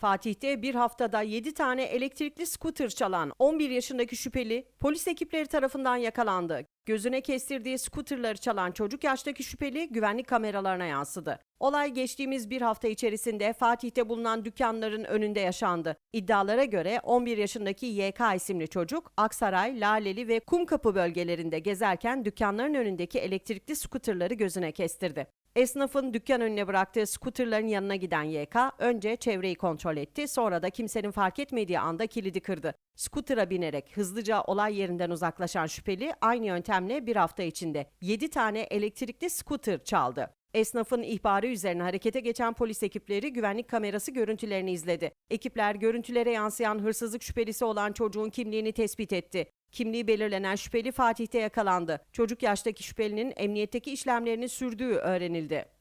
Fatih'te bir haftada 7 tane elektrikli scooter çalan 11 yaşındaki şüpheli polis ekipleri tarafından yakalandı. Gözüne kestirdiği scooterları çalan çocuk yaştaki şüpheli güvenlik kameralarına yansıdı. Olay geçtiğimiz bir hafta içerisinde Fatih'te bulunan dükkanların önünde yaşandı. İddialara göre 11 yaşındaki YK isimli çocuk Aksaray, Laleli ve Kumkapı bölgelerinde gezerken dükkanların önündeki elektrikli scooterları gözüne kestirdi. Esnafın dükkan önüne bıraktığı skuterların yanına giden YK önce çevreyi kontrol etti sonra da kimsenin fark etmediği anda kilidi kırdı. Skuter'a binerek hızlıca olay yerinden uzaklaşan şüpheli aynı yöntemle bir hafta içinde 7 tane elektrikli skuter çaldı. Esnafın ihbarı üzerine harekete geçen polis ekipleri güvenlik kamerası görüntülerini izledi. Ekipler görüntülere yansıyan hırsızlık şüphelisi olan çocuğun kimliğini tespit etti. Kimliği belirlenen şüpheli Fatih'te yakalandı. Çocuk yaştaki şüphelinin emniyetteki işlemlerini sürdüğü öğrenildi.